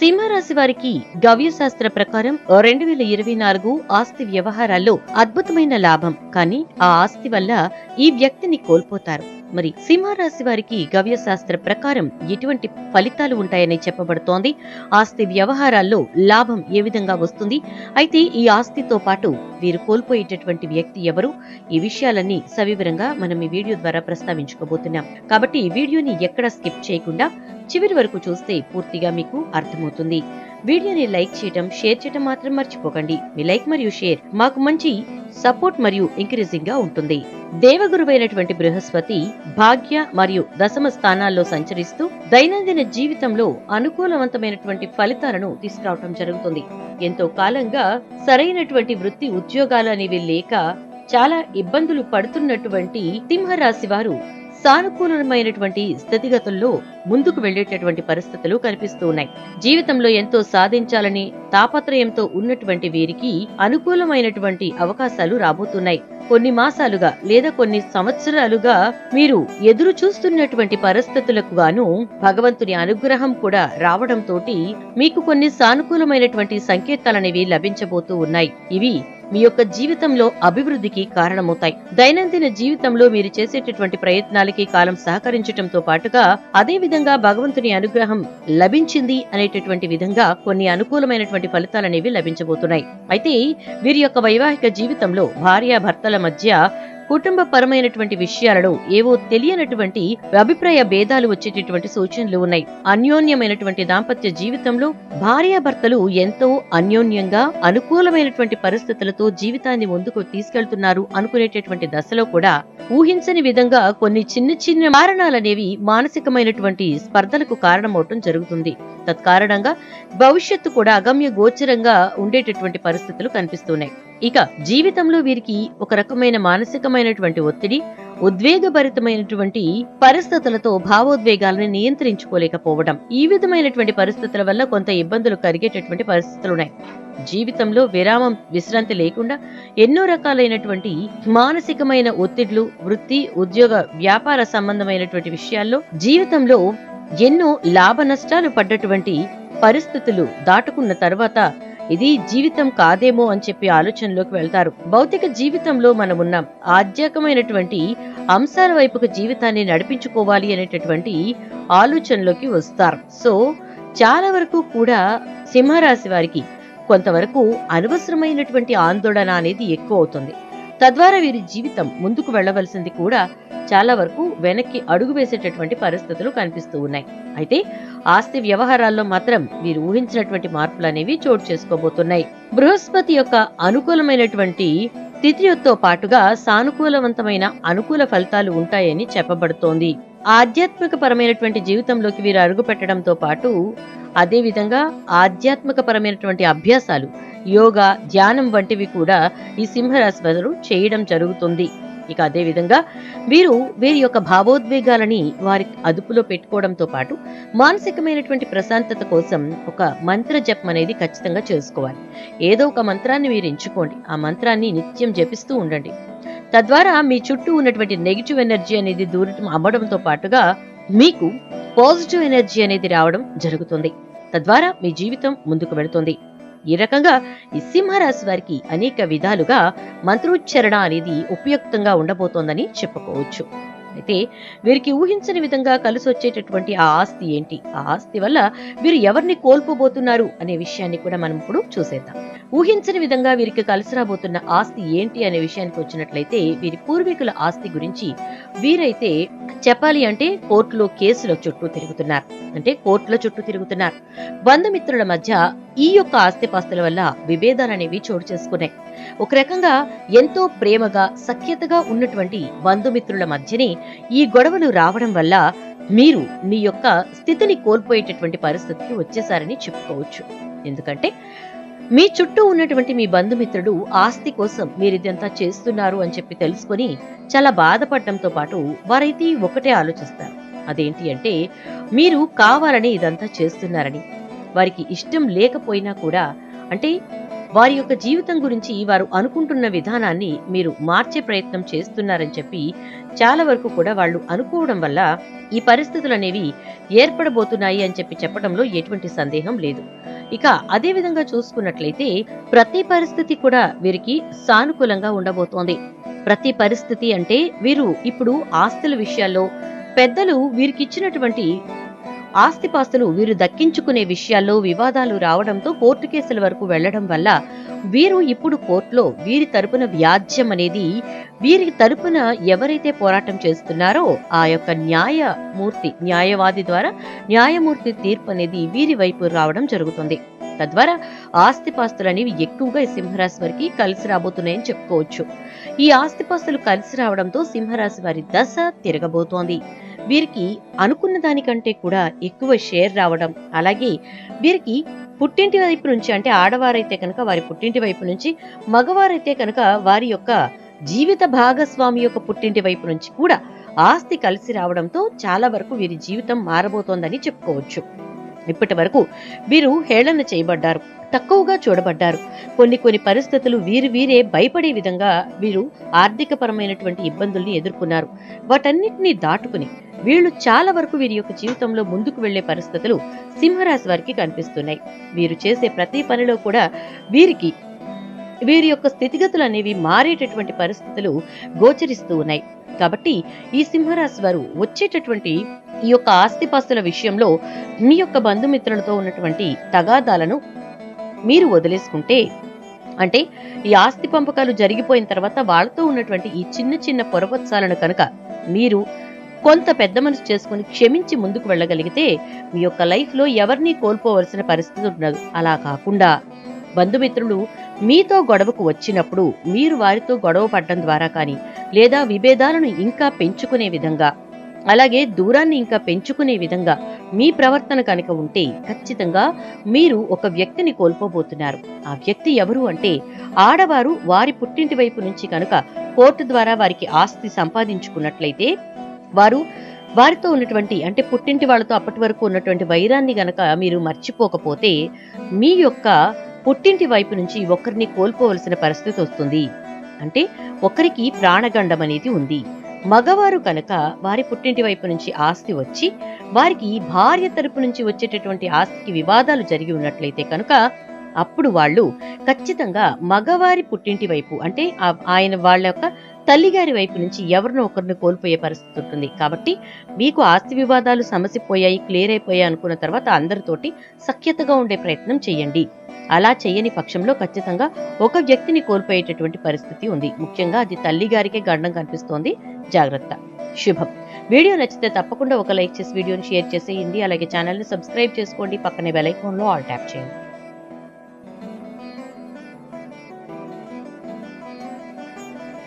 సింహరాశి వారికి గవ్యశాస్త్ర ప్రకారం రెండు వేల ఇరవై నాలుగు ఆస్తి వ్యవహారాల్లో అద్భుతమైన లాభం. కానీ ఆ ఆస్తి వల్ల ఈ వ్యక్తిని కోల్పోతారు. మరి సింహరాశి వారికి గవ్యశాస్త్ర ప్రకారం ఎటువంటి ఫలితాలు ఉంటాయని చెప్పబడుతోంది. ఆస్తి వ్యవహారాల్లో లాభం ఏ విధంగా వస్తుంది? అయితే ఈ ఆస్తితో పాటు వీరు కోల్పోయేటటువంటి వ్యక్తి ఎవరు? ఈ విషయాలన్నీ సవివరంగా మనం ఈ వీడియో ద్వారా ప్రస్తావించుకోబోతున్నాం. కాబట్టి ఈ వీడియోని ఎక్కడ స్కిప్ చేయకుండా చివరి వరకు చూస్తే పూర్తిగా మీకు అర్థమవుతుంది. వీడియోని లైక్ చేయటం షేర్ చేయటం మాత్రం మర్చిపోకండి. మీ లైక్ మరియు షేర్ మాకు మంచి సపోర్ట్ మరియు ఎంకరేజింగ్గా ఉంటుంది. దేవగురువైనటువంటి బృహస్పతి భాగ్య మరియు దశమ స్థానాల్లో సంచరిస్తూ దైనందిన జీవితంలో అనుకూలవంతమైనటువంటి ఫలితాలను తీసుకురావటం జరుగుతుంది. ఎంతో కాలంగా సరైనటువంటి వృత్తి ఉద్యోగాలు అనేవి లేక చాలా ఇబ్బందులు పడుతున్నటువంటి సింహరాశి వారు సానుకూలమైనటువంటి స్థితిగతుల్లో ముందుకు వెళ్ళేటటువంటి పరిస్థితులు కనిపిస్తూ ఉన్నాయి. జీవితంలో ఎంతో సాధించాలని తాపత్రయంతో ఉన్నటువంటి వీరికి అనుకూలమైనటువంటి అవకాశాలు రాబోతున్నాయి. కొన్ని మాసాలుగా లేదా కొన్ని సంవత్సరాలుగా మీరు ఎదురు చూస్తున్నటువంటి పరిస్థితులకు గాను భగవంతుని అనుగ్రహం కూడా రావడంతోటి మీకు కొన్ని సానుకూలమైనటువంటి సంకేతాలనేవి లభించబోతూ ఉన్నాయి. ఇవి మీ యొక్క జీవితంలో అభివృద్ధికి కారణమవుతాయి. దైనందిన జీవితంలో మీరు చేసేటటువంటి ప్రయత్నాలకి కాలం సహకరించటంతో పాటుగా అదే విధంగా భగవంతుని అనుగ్రహం లభించింది అనేటటువంటి విధంగా కొన్ని అనుకూలమైనటువంటి ఫలితాలనేవి లభించబోతున్నాయి. అయితే వీరి యొక్క వైవాహిక జీవితంలో భార్యాభర్తల మధ్య కుటుంబ పరమైనటువంటి విషయాలలో ఏవో తెలియనటువంటి అభిప్రాయ భేదాలు వచ్చేటటువంటి సూచనలు ఉన్నాయి. అన్యోన్యమైనటువంటి దాంపత్య జీవితంలో భార్యాభర్తలు ఎంతో అన్యోన్యంగా అనుకూలమైనటువంటి పరిస్థితులతో జీవితాన్ని ముందుకు తీసుకెళ్తున్నారు అనుకునేటటువంటి దశలో కూడా ఊహించని విధంగా కొన్ని చిన్న చిన్న కారణాలనేవి మానసికమైనటువంటి స్పర్ధలకు కారణమవటం జరుగుతుంది. తత్కారణంగా భవిష్యత్తు కూడా అగమ్య గోచరంగా ఉండేటటువంటి పరిస్థితులు కనిపిస్తున్నాయి. ఇక జీవితంలో వీరికి ఒక రకమైన మానసికమైనటువంటి ఒత్తిడి ఉద్వేగభరితమైనటువంటి పరిస్థితులతో భావోద్వేగాలను నియంత్రించుకోలేకపోవడం. ఈ విధమైనటువంటి పరిస్థితుల వల్ల కొంత ఇబ్బందులు కరిగేటటువంటి పరిస్థితులు ఉన్నాయి జీవితంలో విరామం విశ్రాంతి లేకుండా ఎన్నో రకాలైనటువంటి మానసికమైన ఒత్తిళ్ళు వృత్తి ఉద్యోగ వ్యాపార సంబంధమైనటువంటి విషయాల్లో జీవితంలో ఎన్నో లాభ నష్టాలు పడ్డటువంటి పరిస్థితులు దాటుకున్న తర్వాత ఇది జీవితం కాదేమో అని చెప్పి ఆలోచనలోకి వెళ్తారు. భౌతిక జీవితంలో మనం ఉన్నాం ఆధ్యాత్మికమైనటువంటి అంశాల వైపుకు జీవితాన్ని నడిపించుకోవాలి అనేటటువంటి ఆలోచనలోకి వస్తారు. సో చాలా వరకు కూడా సింహరాశి వారికి కొంతవరకు అనవసరమైనటువంటి ఆందోళన అనేది ఎక్కువ అవుతుంది. తద్వారా వీరి జీవితం ముందుకు వెళ్ళవలసింది కూడా చాలా వరకు వెనక్కి అడుగు వేసేటటువంటి పరిస్థితులు కనిపిస్తూ ఉన్నాయి. అయితే ఆస్తి వ్యవహారాల్లో మాత్రం వీరు ఊహించినటువంటి మార్పులు అనేవి చోటు చేసుకోబోతున్నాయి. బృహస్పతి యొక్క అనుకూలమైనటువంటి తిథితో పాటుగా సానుకూలవంతమైన అనుకూల ఫలితాలు ఉంటాయని చెప్పబడుతోంది. ఆధ్యాత్మిక పరమైనటువంటి జీవితంలోకి వీరు అడుగు పెట్టడంతో పాటు అదే విధంగా ఆధ్యాత్మిక పరమైనటువంటి అభ్యాసాలు యోగా ధ్యానం వంటివి కూడా ఈ సింహరాశి వారు చేయడం జరుగుతుంది. ఇక అదేవిధంగా వీరు వీరి యొక్క భావోద్వేగాలని వారి అదుపులో పెట్టుకోవడంతో పాటు మానసికమైనటువంటి ప్రశాంతత కోసం ఒక మంత్ర జపం అనేది ఖచ్చితంగా చేసుకోవాలి. ఏదో ఒక మంత్రాన్ని మీరు ఎంచుకోండి. ఆ మంత్రాన్ని నిత్యం జపిస్తూ ఉండండి. తద్వారా మీ చుట్టూ ఉన్నటువంటి నెగిటివ్ ఎనర్జీ అనేది దూరటం అవ్వడంతో పాటుగా మీకు పాజిటివ్ ఎనర్జీ అనేది రావడం జరుగుతుంది. తద్వారా మీ జీవితం ముందుకు వెళుతుంది. ఈ రకంగా ఈ సింహరాశి వారికి అనేక విధాలుగా మంత్రోచ్చరణ అనేది ఉపయుక్తంగా ఉండబోతోందని చెప్పుకోవచ్చు. అయితే వీరికి ఊహించని విధంగా కలిసి వచ్చేటటువంటి ఆ ఆస్తి ఏంటి? ఆ ఆస్తి వల్ల వీరు ఎవరిని కోల్పోబోతున్నారు అనే విషయాన్ని కూడా మనం ఇప్పుడు చూసేద్దాం. ఊహించని విధంగా వీరికి కలిసి రాబోతున్న ఆస్తి ఏంటి అనే విషయానికి వచ్చినట్లయితే వీరి పూర్వీకుల ఆస్తి గురించి వీరైతే చెప్పాలి అంటే కోర్టులో కేసుల చుట్టూ తిరుగుతున్నారు. అంటే కోర్టుల చుట్టూ తిరుగుతున్నారు. బంధుమిత్రుల మధ్య ఈ యొక్క ఆస్తిపాస్తుల వల్ల విభేదాలు అనేవి చోటు చేసుకున్నాయి. ఒక రకంగా ఎంతో ప్రేమగా సఖ్యతగా ఉన్నటువంటి బంధుమిత్రుల మధ్యనే ఈ గొడవలు రావడం వల్ల మీరు మీ యొక్క స్థితిని కోల్పోయేటటువంటి పరిస్థితికి వచ్చేసారని చెప్పుకోవచ్చు. ఎందుకంటే మీ చుట్టూ ఉన్నటువంటి మీ బంధుమిత్రుడు ఆస్తి కోసం మీరు ఇదంతా చేస్తున్నారు అని చెప్పి తెలుసుకొని చాలా బాధపడటంతో పాటు వారైతే ఒకటే ఆలోచిస్తారు. అదేంటి అంటే మీరు కావాలని ఇదంతా చేస్తున్నారని. వారికి ఇష్టం లేకపోయినా కూడా అంటే వారి యొక్క జీవితం గురించి వారు అనుకుంటున్న విధానాన్ని మీరు మార్చే ప్రయత్నం చేస్తున్నారని చెప్పి చాలా వరకు కూడా వాళ్ళు అనుకోవడం వల్ల ఈ పరిస్థితులు అనేవి ఏర్పడబోతున్నాయి అని చెప్పి చెప్పడంలో ఎటువంటి సందేహం లేదు. ఇక అదే విధంగా చూసుకున్నట్లయితే ప్రతి పరిస్థితి కూడా వీరికి సానుకూలంగా ఉండబోతోంది. ప్రతి పరిస్థితి అంటే వీరు ఇప్పుడు ఆస్తుల విషయాల్లో పెద్దలు వీరికిచ్చినటువంటి ఆస్తిపాస్తులు వీరు దక్కించుకునే విషయాల్లో వివాదాలు రావడంతో కోర్టు కేసుల వరకు వెళ్ళడం వల్ల వీరు ఇప్పుడు కోర్టులో వీరి తరపున వ్యాజ్యం అనేది వీరి తరపున ఎవరైతే పోరాటం చేస్తున్నారో ఆ యొక్క న్యాయమూర్తి న్యాయవాది ద్వారా న్యాయమూర్తి తీర్పు అనేది వీరి వైపు రావడం జరుగుతుంది. తద్వారా ఆస్తిపాస్తులు అనేవి ఎక్కువగా ఈ సింహరాశి వారికి కలిసి రాబోతున్నాయని చెప్పుకోవచ్చు. ఈ ఆస్తిపాస్తులు కలిసి రావడంతో సింహరాశి వారి దశ తిరగబోతోంది. వీరికి అనుకున్న దానికంటే కూడా ఎక్కువ షేర్ రావడం. అలాగే వీరికి పుట్టింటి వైపు నుంచి అంటే ఆడవారైతే కనుక వారి పుట్టింటి వైపు నుంచి మగవారైతే కనుక వారి యొక్క జీవిత భాగస్వామి యొక్క పుట్టింటి వైపు నుంచి కూడా ఆస్తి కలిసి రావడంతో చాలా వరకు వీరి జీవితం మారబోతోందని చెప్పుకోవచ్చు. ఇప్పటి వరకు వీరు హేళన చేయబడ్డారు తక్కువగా చూడబడ్డారు. కొన్ని కొన్ని పరిస్థితులు వీరు వీరే భయపడే విధంగా వీరు ఆర్థిక పరమైనటువంటి ఇబ్బందుల్ని ఎదుర్కొన్నారు. వాటన్నిటిని దాటుకుని వీళ్ళు చాలా వరకు వీరి యొక్క జీవితంలో ముందుకు వెళ్ళే పరిస్థితులు సింహరాశి వారికి కనిపిస్తున్నాయి. వీరు చేసే ప్రతి పనిలో కూడా వీరికి వీరి యొక్క స్థితిగతులు అనేవి మారేటటువంటి పరిస్థితులు గోచరిస్తూ ఉన్నాయి. కాబట్టి ఈ సింహరాశి వారు వచ్చేటటువంటి ఈ యొక్క ఆస్తిపాస్తుల విషయంలో మీ యొక్క బంధుమిత్రులతో ఉన్నటువంటి తగాదాలను మీరు వదిలేసుకుంటే అంటే ఈ ఆస్తి పంపకాలు జరిగిపోయిన తర్వాత వాళ్ళతో ఉన్నటువంటి ఈ చిన్న చిన్న పొరపత్సాలను కనుక మీరు కొంత పెద్ద మనసు చేసుకుని క్షమించి ముందుకు వెళ్ళగలిగితే మీ యొక్క లైఫ్లో ఎవరిని కోల్పోవలసిన పరిస్థితి ఉండదు. అలా కాకుండా బంధుమిత్రులు మీతో గొడవకు వచ్చినప్పుడు మీరు వారితో గొడవ పడడం ద్వారా కానీ లేదా విభేదాలను ఇంకా పెంచుకునే విధంగా అలాగే దూరాన్ని ఇంకా పెంచుకునే విధంగా మీ ప్రవర్తన కనుక ఉంటే ఖచ్చితంగా మీరు ఒక వ్యక్తిని కోల్పోబోతున్నారు. ఆ వ్యక్తి ఎవరు అంటే ఆడవారు వారి పుట్టింటి వైపు నుంచి కనుక కోర్టు ద్వారా వారికి ఆస్తి సంపాదించుకున్నట్లయితే వారు వారితో ఉన్నటువంటి అంటే పుట్టింటి వాళ్ళతో అప్పటి వరకు ఉన్నటువంటి వైరాన్ని గనక మీరు మర్చిపోకపోతే మీ యొక్క పుట్టింటి వైపు నుంచి ఒకరిని కోల్పోవలసిన పరిస్థితి వస్తుంది. అంటే ఒకరికి ప్రాణగండం అనేది ఉంది. మగవారు కనుక వారి పుట్టింటి వైపు నుంచి ఆస్తి వచ్చి వారికి భార్య తరపు నుంచి వచ్చేటటువంటి ఆస్తికి వివాదాలు జరిగి ఉన్నట్లయితే కనుక అప్పుడు వాళ్ళు ఖచ్చితంగా మగవారి పుట్టింటి వైపు అంటే ఆయన వాళ్ళ యొక్క తల్లిగారి వైపు నుంచి ఎవరినో ఒకరిని కోల్పోయే పరిస్థితి ఉంటుంది. కాబట్టి మీకు ఆస్తి వివాదాలు సమసిపోయాయి క్లియర్ అయిపోయాయి అనుకున్న తర్వాత అందరితోటి సఖ్యతగా ఉండే ప్రయత్నం చేయండి. అలా చేయని పక్షంలో ఖచ్చితంగా ఒక వ్యక్తిని కోల్పోయేటటువంటి పరిస్థితి ఉంది. ముఖ్యంగా అది తల్లిగారికే గండం కనిపిస్తోంది. జాగ్రత్త. శుభం. వీడియో నచ్చితే తప్పకుండా ఒక లైక్ చేసి వీడియోని షేర్ చేసేయండి అలాగే ఛానల్ని సబ్స్క్రైబ్ చేసుకోండి. పక్కనే బెల్ ఐకాన్లో ఆల్ ట్యాప్ చేయండి.